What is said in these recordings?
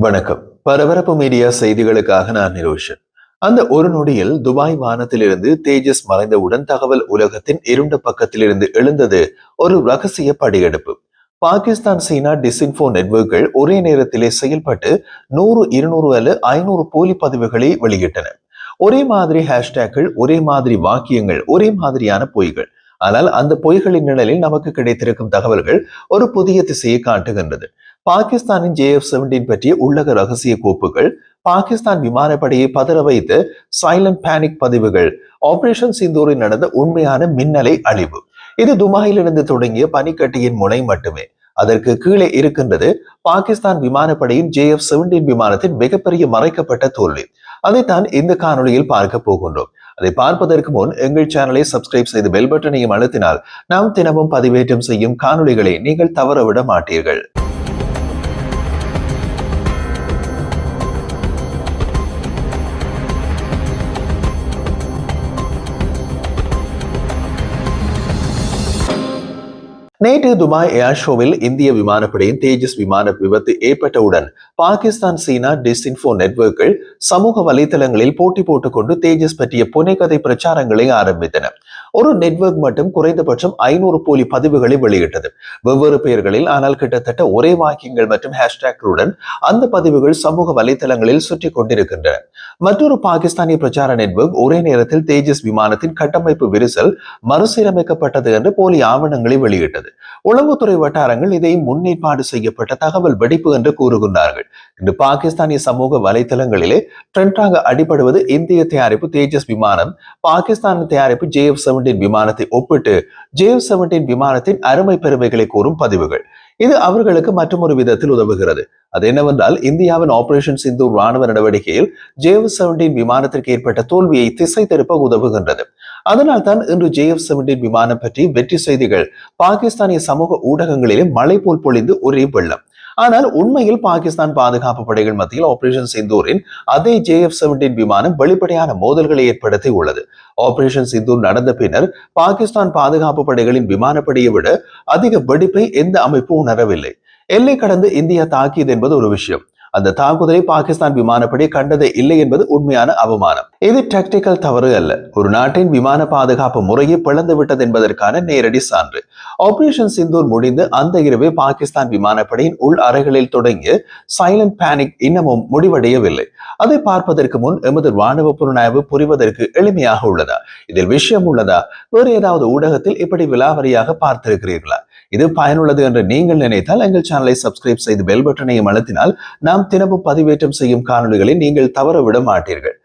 வணக்கம். பரபரப்பு மீடியா செய்திகளுக்காக நான் நிரோஷன். அந்த ஒரு நொடியில் துபாய் வானத்திலிருந்து தேஜஸ் மறைந்தவுடன் தகவல் உலகத்தின் இருண்ட பக்கத்திலிருந்து எழுந்தது ஒரு ரகசிய படையெடுப்பு. பாகிஸ்தான் சீனா டிஸ்இன்ஃபோ நெட்வொர்க்குகள் ஒரே நேரத்திலே செயல்பட்டு நூறு இருநூறு அல்ல ஐநூறு போலி பதிவுகளை வெளியிட்டன. ஒரே மாதிரி ஹேஷ்டேக்கள் ஒரே மாதிரி வாக்கியங்கள் ஒரே மாதிரியான பொய்கள். ஆனால் அந்த பொய்களின் நிழலில் நமக்கு கிடைத்திருக்கும் தகவல்கள் ஒரு புதிய திசையை காட்டுகின்றது. பாகிஸ்தானின் ஜே எஃப் செவன்டீன் பற்றிய உள்ளக ரகசிய கோப்புகள் பாகிஸ்தான் விமானப்படையை பதற வைத்து சைலண்ட் பேனிக் பதிவுகள் ஆபரேஷன் சிந்தூரில் நடந்த உண்மையான மின்னலை அழிவு. இது துபாயிலிருந்து தொடங்கிய பனிக்கட்டியின் முனை மட்டுமே. அதற்கு கீழே இருக்கின்றது பாகிஸ்தான் விமானப்படையின் ஜே எஃப் செவன்டீன் விமானத்தின் மிகப்பெரிய மறைக்கப்பட்ட தோல்வி. அதைத்தான் இந்த காணொலியில் பார்க்க போகின்றோம். அதை பார்ப்பதற்கு முன் எங்கள் சேனலை சப்ஸ்கிரைப் செய்து பெல் பட்டனையும் அழுத்தினால் நாம் தினமும் பதிவேற்றம் செய்யும் காணொலிகளை நீங்கள் தவறவிட மாட்டீர்கள். நேற்று துபாய் ஏர் ஷோவில் இந்திய விமானப்படையின் தேஜஸ் விமான விபத்து ஏற்பட்டவுடன் பாகிஸ்தான் சீனா டிஸ்இன்ஃபோ நெட்வொர்க்குகள் சமூக வலைதளங்களில் போட்டி போட்டுக்கொண்டு தேஜஸ் பற்றிய புனைக்கதை பிரச்சாரங்களை ஆரம்பித்தன. ஒரு நெட்வொர்க் மட்டும் குறைந்தபட்சம் ஐநூறு போலி பதிவுகளை வெளியிட்டது. வெவ்வேறு பெயர்களில் ஆனால் கிட்டத்தட்ட ஒரே வாக்கியங்கள் மற்றும் ஹேஷ்டேக்களுடன் அந்த பதிவுகள் சமூக வலைதளங்களில் சுற்றி கொண்டிருக்கின்றன. மற்றொரு பாகிஸ்தானிய பிரச்சார நெட்வொர்க் ஒரே நேரத்தில் தேஜஸ் விமானத்தின் கட்டமைப்பு விரிசல் மறுசீரமைக்கப்பட்டது என்று போலி ஆவணங்களை வெளியிட்டது. உளவுத்துறை வட்டாரங்கள் இதை முன்னேற்பாடு செய்யப்பட்ட தகவல் வெடிப்பு என்று கூறுகின்றார்கள். இன்று பாகிஸ்தானிய சமூக வலைதளங்களிலே ட்ரெண்டாக அடிபடுவது இந்திய தயாரிப்பு தேஜஸ் விமானம் பாகிஸ்தான் தயாரிப்பு ஜே எஃப் செவன்டீன் விமானத்தை ஒப்பிட்டு ஜே எஃப் செவன்டீன் விமானத்தின் அருமை பெருமைகளை கூறும் பதிவுகள். இது அவர்களுக்கு மற்றொரு விதத்தில் உதவுகிறது. அது என்னவென்றால் இந்தியாவின் ஆபரேஷன் சிந்து ராணுவ நடவடிக்கையில் ஜேஎஃப் செவன்டீன் விமானத்திற்கு ஏற்பட்ட தோல்வியை திசை திருப்ப உதவுகின்றது. அதனால் தான் இன்று ஜேஎஃப் செவன்டீன் விமானம் பற்றி வெற்றி செய்திகள் பாகிஸ்தானிய சமூக ஊடகங்களிலே மழை போல் பொழிந்து ஒரே வெள்ளம். ஆனால் உண்மையில் பாகிஸ்தான் பாதுகாப்பு படைகள் மத்தியில் ஆபரேஷன் சிந்தூரின் அதே ஜே எஃப் செவன்டீன் விமானம் வெளிப்படையான மோதல்களை ஏற்படுத்தி உள்ளது. ஆபரேஷன் சிந்தூர் நடந்த பின்னர் பாகிஸ்தான் பாதுகாப்பு படைகளின் விமானப்படையை விட அதிக வெடிப்பை எந்த அமைப்பு உணரவில்லை. எல்லை கடந்து இந்தியா தாக்கியது என்பது ஒரு விஷயம். அந்த தாக்குதலை பாகிஸ்தான் விமானப்படை கண்டதே இல்லை என்பது உண்மையான அவமானம். இது டாக்டிக்கல் தவறு அல்ல. ஒரு நாட்டின் விமான பாதுகாப்பு முறையை பிளந்து விட்டது என்பதற்கான நேரடி சான்று. ஆபரேஷன் சிந்தூர் முடிந்து அந்த இரவே பாகிஸ்தான் விமானப்படையின் உள் அறைகளில் தொடங்கிய சைலண்ட் பேனிக் இன்னமும் முடிவடையவில்லை. அதை பார்ப்பதற்கு முன் எமது ராணுவ புலனாய்வு புரிவதற்கு எளிமையாக உள்ளதா? இதில் விஷயம் உள்ளதா? வேறு ஏதாவது ஊடகத்தில் இப்படி விலாவரியாக பார்த்திருக்கிறீர்களா? இது பயனுள்ளது என்று நீங்கள் நினைத்தால் எங்கள் சேனலை சப்ஸ்கிரைப் செய்து பெல் பட்டனையும் அழுத்தினால் நாம் தினமும் பதிவேற்றம் செய்யும் காணொலிகளை நீங்கள் தவறவிட மாட்டீர்கள்.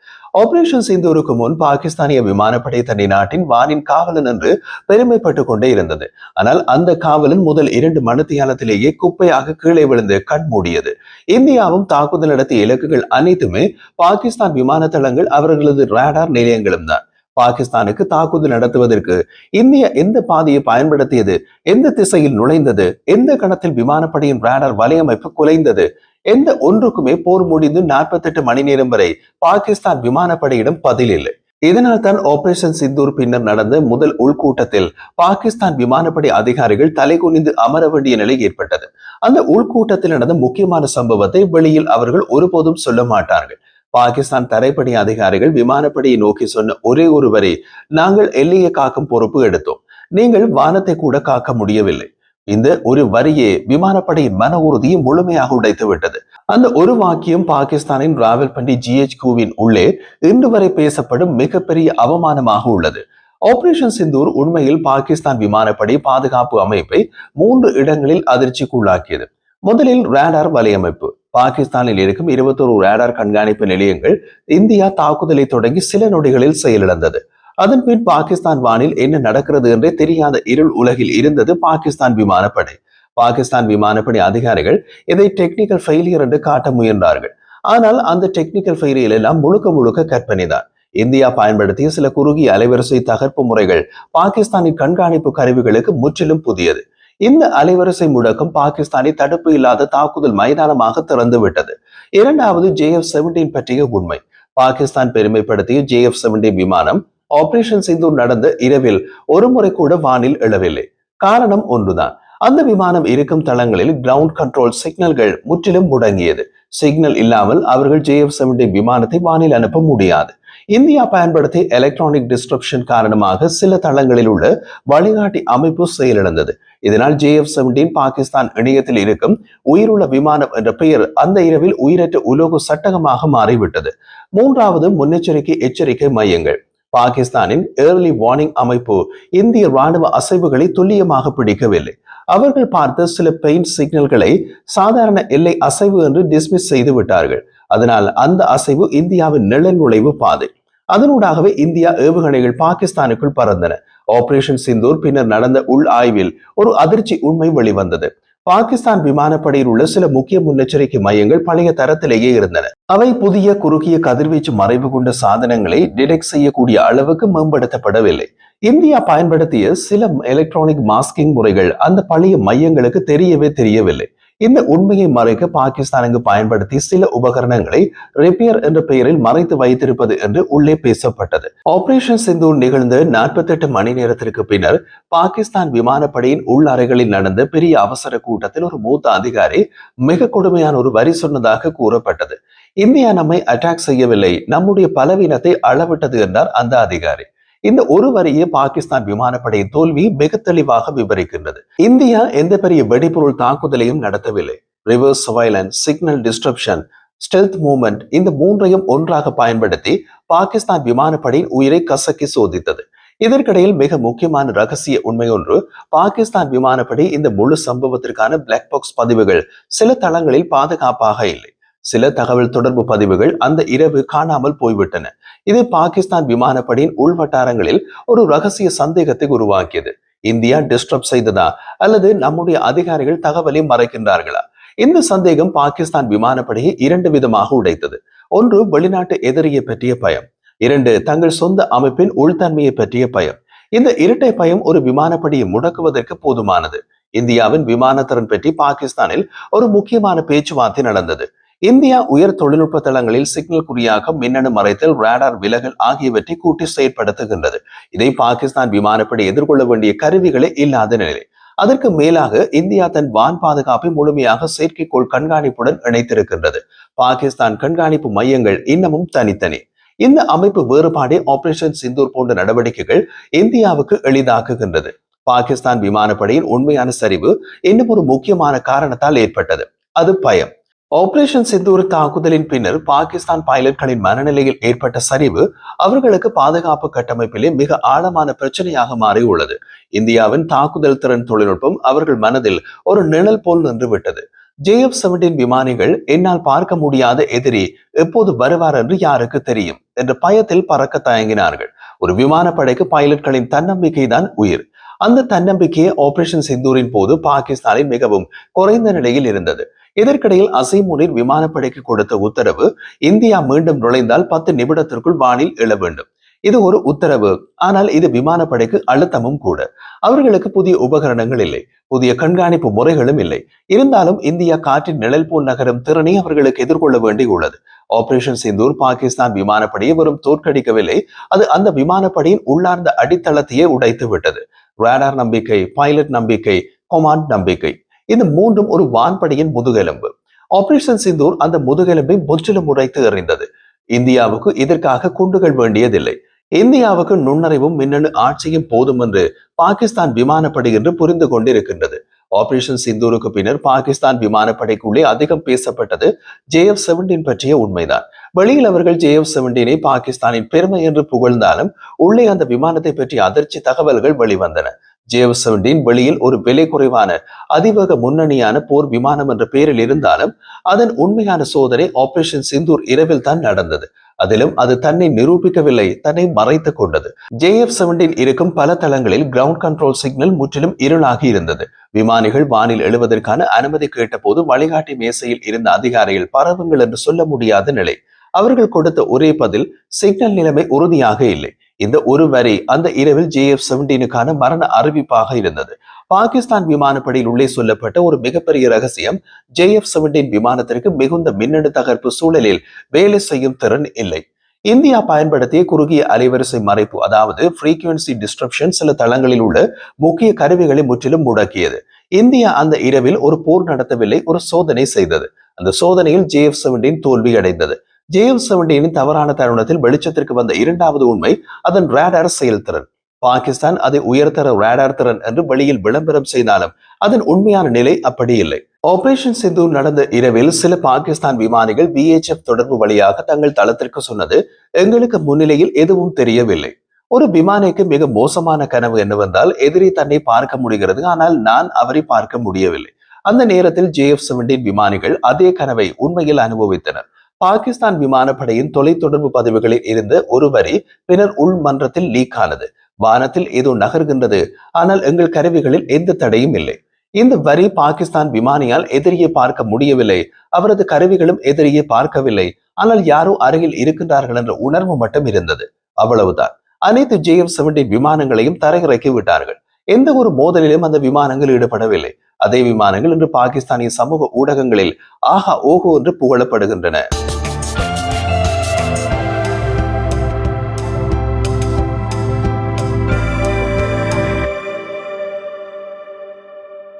ஆபரேஷன் சிந்தூருக்கு முன் பாகிஸ்தானிய விமானப்படை தன்னை நாட்டின் வானின் காவலன் என்று பெருமைப்பட்டுக் கொண்டே இருந்தது. ஆனால் அந்த காவலன் முதல் இரண்டு மணித்தியாலத்திலேயே குப்பையாக கீழே விழுந்து கண் மூடியது. இந்தியாவும் தாக்குதல் நடத்திய இலக்குகள் அனைத்துமே பாகிஸ்தான் விமான தளங்கள் அவர்களது ரேடார் நிலையங்களும் தான் பாகிஸ்தானுக்கு தாக்குதல் நடத்துவதற்கு இந்தியா எந்த பாதையை பயன்படுத்தியது? எந்த திசையில் நுழைந்தது? எந்த கணத்தில் விமானப்படையின் ரேடார் வலையமைப்பு குலைந்தது? எந்த ஒன்றுக்குமே போர் முடிந்து நாற்பத்தி எட்டு மணி நேரம் வரை பாகிஸ்தான் விமானப்படையிடம் பதில் இல்லை இதனால் தான் ஆபரேஷன் சிந்தூர் பின்னர் நடந்த முதல் உள்கூட்டத்தில் பாகிஸ்தான் விமானப்படை அதிகாரிகள் தலைகுனிந்து அமர வேண்டிய நிலை ஏற்பட்டது. அந்த உள்கூட்டத்தில் நடந்த முக்கியமான சம்பவத்தை வெளியில் அவர்கள் ஒருபோதும் சொல்ல மாட்டார்கள். பாகிஸ்தான் தரைப்படை அதிகாரிகள் விமானப்படையை நோக்கி சொன்ன ஒரே ஒரு வரி நாங்கள் எல்லையை காக்கும் பொறுப்பு எடுத்தோம். நீங்கள் வானத்தை கூட காக்க முடியவில்லை. இந்த ஒரு வரியே விமானப்படை மன உறுதியை முழுமையாக உடைத்து விட்டது. அந்த ஒரு வாக்கியம் பாகிஸ்தானின் ராவல் பண்டி ஜிஹெச்குவின் உள்ளே இன்று வரை பேசப்படும் மிகப்பெரிய அவமானமாக உள்ளது. ஆபரேஷன் சிந்தூர் உண்மையில் பாகிஸ்தான் விமானப்படை பாதுகாப்பு அமைப்பை மூன்று இடங்களில் அதிர்ச்சிக்குள்ளாக்கியது. முதலில் ரேடார் வலையமைப்பு. பாகிஸ்தானில் இருக்கும் இருபத்தொரு ரேடார் கண்காணிப்பு நிலையங்கள் இந்தியா தாக்குதலை தொடங்கி சில நொடிகளில் செயலிழந்தது. அதன் பின் பாகிஸ்தான் வானில் என்ன நடக்கிறது என்றே தெரியாத இருள் உலகில் இருந்தது பாகிஸ்தான் விமானப்படை. பாகிஸ்தான் விமானப்படை அதிகாரிகள் இதை டெக்னிக்கல் ஃபெயிலியர் என்று காட்ட முயன்றார்கள். ஆனால் அந்த டெக்னிக்கல் ஃபெயிலியர் எல்லாம் முழுக்க முழுக்க கற்பனைதான் இந்தியா பயன்படுத்திய சில குறுகிய அலைவரிசை தகர்ப்பு முறைகள் பாகிஸ்தானின் கண்காணிப்பு கருவிகளுக்கு முற்றிலும் புதியது. இந்த அலைவரிசை முடக்கம் பாகிஸ்தானை தடுப்பு இல்லாத தாக்குதல் மைதானமாக திறந்து விட்டது. இரண்டாவது ஜே எஃப் செவன்டீன் பற்றிய உண்மை. பாகிஸ்தான் பெருமைப்படுத்திய ஜே எஃப் செவன்டீன் விமானம் ஆபரேஷன் சிந்தூர் நடந்த இரவில் ஒரு முறை கூட வானில் எழவில்லை. காரணம் ஒன்றுதான். அந்த விமானம் இருக்கும் தளங்களில் கிரவுண்ட் கண்ட்ரோல் சிக்னல்கள் முற்றிலும் முடங்கியது. சிக்னல் இல்லாமல் அவர்கள் ஜேஎஃப் செவன்டீன் விமானத்தை வானில் அனுப்ப முடியாது. இந்தியா பயன்படுத்திய எலக்ட்ரானிக் டிஸ்கிரிப்ஷன் காரணமாக சில தளங்களில் உள்ள வழிகாட்டி அமைப்பு செயலிழந்தது. இதனால் ஜேஎஃப் செவன்டீன் பாகிஸ்தான் இணையத்தில் இருக்கும் உயிருள்ள விமானம் என்ற பெயர் அந்த இரவில் உயிரற்ற உலோக சட்டகமாக மாறிவிட்டது. மூன்றாவது முன்னெச்சரிக்கை எச்சரிக்கை மையங்கள். பாகிஸ்தானின் ஏர்லி வார்னிங் அமைப்பு இந்திய ராணுவ அசைவுகளை துல்லியமாக பிடிக்கவில்லை. அவர்கள் பார்த்த சில பெயிண்ட் சிக்னல்களை சாதாரண எல்லை அசைவு என்று டிஸ்மிஸ் செய்து விட்டார்கள். அதனால் அந்த அசைவு இந்தியாவின் நிழல் நுழைவு பாதை. அதனூடாகவே இந்தியா ஏவுகணைகள் பாகிஸ்தானுக்குள் பறந்தன. ஆபரேஷன் சிந்தூர் பின்னர் நடந்த உள் ஆய்வில் ஒரு அதிர்ச்சி உண்மை வெளிவந்தது. பாகிஸ்தான் விமானப்படையில் உள்ள சில முக்கிய முன்னெச்சரிக்கை மையங்கள் பழைய தரத்திலேயே இருந்தன. அவை புதிய குறுகிய கதிர்வீச்சு மறைவு கொண்ட சாதனங்களை டிடெக்ட் செய்யக்கூடிய அளவுக்கு மேம்படுத்தப்படவில்லை. இந்தியா பயன்படுத்திய சில எலக்ட்ரானிக் மாஸ்கிங் முறைகள் அந்த பழைய மையங்களுக்கு தெரியவே தெரியவில்லை. இந்த உண்மையை மறைக்க பாகிஸ்தானுக்கு பயன்படுத்தி சில உபகரணங்களை ரிப்பேர் என்ற பெயரில் மறைத்து வைத்திருப்பது என்று உள்ளே பேசப்பட்டது. ஆபரேஷன் சிந்து நிகழ்ந்த நாற்பத்தி எட்டு மணி நேரத்திற்கு பின்னர் பாகிஸ்தான் விமானப்படையின் உள் அறைகளில் நடந்த பெரிய அவசர கூட்டத்தில் ஒரு மூத்த அதிகாரி மிக கொடுமையான ஒரு வரி சொன்னதாக கூறப்பட்டது. இந்தியா நம்மை அட்டாக் செய்யவில்லை. நம்முடைய பலவீனத்தை அளவிட்டது என்றார் அந்த அதிகாரி. இந்த ஒரு வரியை பாகிஸ்தான் விமானப்படை தோல்வி மிக தெளிவாக விவரிக்கின்றது. இந்தியா எந்த பெரிய வெடிபொருள் தாக்குதலையும் நடத்தவில்லை. Reverse surveillance signal disruption stealth movement இந்த மூன்றையும் ஒன்றாக பயன்படுத்தி பாகிஸ்தான் விமானப்படையின் உயிரை கசக்கி சோதித்தது. இதற்கிடையில் மிக முக்கியமான ரகசிய உண்மை ஒன்று பாகிஸ்தான் விமானப்படை இந்த முழு சம்பவத்திற்கான பிளாக் பாக்ஸ் பதிவுகள் சில தளங்களில் பாதுகாப்பாக இல்லை. சில தகவல் தொடர்பு பதிவுகள் அந்த இரவு காணாமல் போய்விட்டன. இது பாகிஸ்தான் விமானப்படையின் உள் வட்டாரங்களில் ஒரு ரகசிய சந்தேகத்தை உருவாக்கியது. இந்தியா டிஸ்டர்ப் செய்ததா? அல்லது நம்முடைய அதிகாரிகள் தகவலை மறைக்கின்றார்களா? இந்த சந்தேகம் பாகிஸ்தான் விமானப்படையை இரண்டு விதமாக உடைத்தது. ஒன்று வெளிநாட்டு எதிரியை பற்றிய பயம். இரண்டு தங்கள் சொந்த அமைப்பின் உள்தன்மையை பற்றிய பயம். இந்த இரட்டை பயம் ஒரு விமானப்படையை முடக்குவதற்கு போதுமானது. இந்தியாவின் விமானத்திறன் பற்றி பாகிஸ்தானில் ஒரு முக்கியமான பேச்சுவார்த்தை நடந்தது. இந்தியா உயர் தொழில்நுட்ப தளங்களில் சிக்னல் குறியாக மின்னணு மறைத்தல் ரேடார் விலகல் ஆகியவற்றை கூட்டி செயற்படுத்துகின்றது. இதை பாகிஸ்தான் விமானப்படை எதிர்கொள்ள வேண்டிய கருவிகளே இல்லாத நிலை அதற்கு மேலாக இந்தியா தன் வான் பாதுகாப்பை முழுமையாக செயற்கைக்கோள் கண்காணிப்புடன் இணைத்திருக்கின்றது. பாகிஸ்தான் கண்காணிப்பு மையங்கள் இன்னமும் தனித்தனி. இந்த அமைப்பு வேறுபாடே ஆபரேஷன் சிந்தூர் போன்ற நடவடிக்கைகள் இந்தியாவுக்கு எளிதாக்குகின்றது. பாகிஸ்தான் விமானப்படையின் உண்மையான சரிவு இன்னும் ஒரு முக்கியமான காரணத்தால் ஏற்பட்டது. அது பயம். ஆபரேஷன் சிந்தூர் தாக்குதலின் பின்னர் பாகிஸ்தான் பைலட்களின் மனநிலையில் ஏற்பட்ட சரிவு அவர்களுக்கு பாதுகாப்பு கட்டமைப்பிலே மிக ஆழமான பிரச்சனையாக மாறியுள்ளது. இந்தியாவின் தாக்குதல் திறன் தொழில்நுட்பம் அவர்கள் மனதில் ஒரு நிழல் போல் நின்றுவிட்டது. ஜே எஃப் செவன்டீன் விமானிகள் என்னால் பார்க்க முடியாத எதிரி எப்போது வருவார் என்று யாருக்கு தெரியும்? என்ற பயத்தில் பறக்க தயங்கினார்கள். ஒரு விமானப்படைக்கு பைலட்களின் தன்னம்பிக்கை தான் உயிர். அந்த தன்னம்பிக்கையை ஆபரேஷன் சிந்தூரின் போது பாகிஸ்தானில் மிகவும் குறைந்த நிலையில் இருந்தது. இதற்கிடையில் அசைமுனிர் விமானப்படைக்கு கொடுத்த உத்தரவு இந்தியா மீண்டும் நுழைந்தால் பத்து நிமிடத்திற்குள் வானில் எழ வேண்டும். இது ஒரு உத்தரவு. ஆனால் இது விமானப்படைக்கு அழுத்தமும் கூட. அவர்களுக்கு புதிய உபகரணங்கள் இல்லை. புதிய கண்காணிப்பு முறைகளும் இல்லை. இருந்தாலும் இந்தியா காற்றின் நிழல் போல் நகரும் திறனை அவர்களுக்கு எதிர்கொள்ள வேண்டியுள்ளது ஆபரேஷன் சிந்தூர் பாகிஸ்தான் விமானப்படையை வெறும் தோற்கடிக்கவில்லை. அது அந்த விமானப்படையின் உள்ளார்ந்த அடித்தளத்தையே உடைத்து விட்டது ரேடார் நம்பிக்கை பைலட் நம்பிக்கை கொமாண்ட் நம்பிக்கை. இந்த மூன்றும் ஒரு வான்படையின் முதுகெலும்பு. ஆபரேஷன் சிந்தூர் அந்த முதுகெலும்பை முற்றிலும் உடைத்து எறிந்தது. இந்தியாவுக்கு இதற்காக குண்டுகள் வேண்டியதில்லை? இந்தியாவுக்கு நுண்ணறிவும் மின்னணு ஆட்சியும் போதும் என்று பாகிஸ்தான் விமானப்படை என்று புரிந்து கொண்டிருக்கின்றது. ஆபரேஷன் சிந்தூருக்கு பின்னர் பாகிஸ்தான் விமானப்படைக்குள்ளே அதிகம் பேசப்பட்டது ஜே எஃப் செவன்டீன் பற்றிய உண்மைதான். வெளியில் அவர்கள் ஜே எஃப் செவன்டீனை பாகிஸ்தானின் பெருமை என்று புகழ்ந்தாலும் உள்ளே அந்த விமானத்தை பற்றிய அதிர்ச்சி தகவல்கள் வெளிவந்தன. ஜேவசவுண்டின் வெளியில் ஒரு விலை குறைவான அதிவேக முன்னணியான போர் விமானம் என்ற பெயரில் இருந்தாலும் அதன் உண்மையான சோதனை ஆபரேஷன் சிந்தூர் இரவில் தான் நடந்தது. அதிலும் அது தன்னை நிரூபிக்கவில்லை தன்னை மறைத்துக் கொண்டது. ஜே எஃப் செவன்டீன் இருக்கும் பல தளங்களில் கிரவுண்ட் கண்ட்ரோல் சிக்னல் முற்றிலும் இருளாகி இருந்தது. விமானிகள் வானில் எழுவதற்கான அனுமதி கேட்டபோது வழிகாட்டி மேசையில் இருந்த அதிகாரிகள் பரவுங்கள் என்று சொல்ல முடியாத நிலை. அவர்கள் கொடுத்த ஒரே பதில் சிக்னல் நிலைமை உறுதியாக இல்லை. இந்த ஒரு வரி அந்த இரவில் ஜேஎஃப் செவன்டீனுக்கான மரண அறிவிப்பாக இருந்தது. பாகிஸ்தான் விமானப்படையில் உள்ளே சொல்லப்பட்ட ஒரு மிகப்பெரிய ரகசியம் ஜேஎஃப் செவன்டீன் விமானத்திற்கு மிகுந்த மின்னணு தகர்ப்பு சூழலில் வேலை செய்யும் திறன் இல்லை. இந்தியா பயன்படுத்திய குறுகிய அலைவரிசை மறைப்பு அதாவது ஃப்ரீக்குவன்சி டிஸ்ட்ரப்ஷன் சில தளங்களில் உள்ள முக்கிய கருவிகளை முற்றிலும் முடக்கியது. இந்தியா அந்த இரவில் ஒரு போர் நடத்தவில்லை ஒரு சோதனை செய்தது. அந்த சோதனையில் ஜேஎஃப் செவன்டீன் தோல்வி அடைந்தது ஜே செவன்டீனின் தவறான தருணத்தில் வெளிச்சத்திற்கு வந்த இரண்டாவது உண்மை அதன் ரேடார் செயல்திறன் பாகிஸ்தான் அதை உயர்தர ரேடார் திறன் என்று வெளியில் விளம்பரம் செய்தாலும் அதன் உண்மையான நிலை அப்படி இல்லை. ஆபரேஷன் சிந்து நடந்த இரவில் சில பாகிஸ்தான் விமானிகள் பிஎச்எஃப் தொடர்பு வழியாக தங்கள் தளத்திற்கு சொன்னது எங்களுக்கு முன்னிலையில் எதுவும் தெரியவில்லை. ஒரு விமானிக்கு மிக மோசமான கனவு என்னவென்றால் எதிரி தன்னை பார்க்க முடிகிறது ஆனால் நான் அவரை பார்க்க முடியவில்லை. அந்த நேரத்தில் ஜே எஃப் செவன்டீன் விமானிகள் அதே கனவை உண்மையில் அனுபவித்தனர். பாகிஸ்தான் விமானப்படையின் தொலைத்தொடர்பு பதிவுகளில் இருந்த ஒரு வரி பின்னர் உள் மன்றத்தில் லீக் ஆனது. வானத்தில் ஏதோ நகர்கின்றது. ஆனால் எங்கள் கருவிகளில் எந்த தடையும் இல்லை. இந்த வரி பாகிஸ்தான் விமானியால் எதிரியை பார்க்க முடியவில்லை. அவரது கருவிகளும் எதிரியை பார்க்கவில்லை. ஆனால் யாரோ அருகில் இருக்கின்றார்கள் என்ற உணர்வு மட்டும் இருந்தது. அவ்வளவுதான். அனைத்து ஜே எம் செவன்டீன் விமானங்களையும் தரையிறக்கி விட்டார்கள். எந்த ஒரு மோதலிலும் அந்த விமானங்கள் ஈடுபடவில்லை. அதே விமானங்கள் இன்று பாகிஸ்தானிய சமூக ஊடகங்களில் ஆஹா ஓஹோ என்று புகழப்படுகின்றன.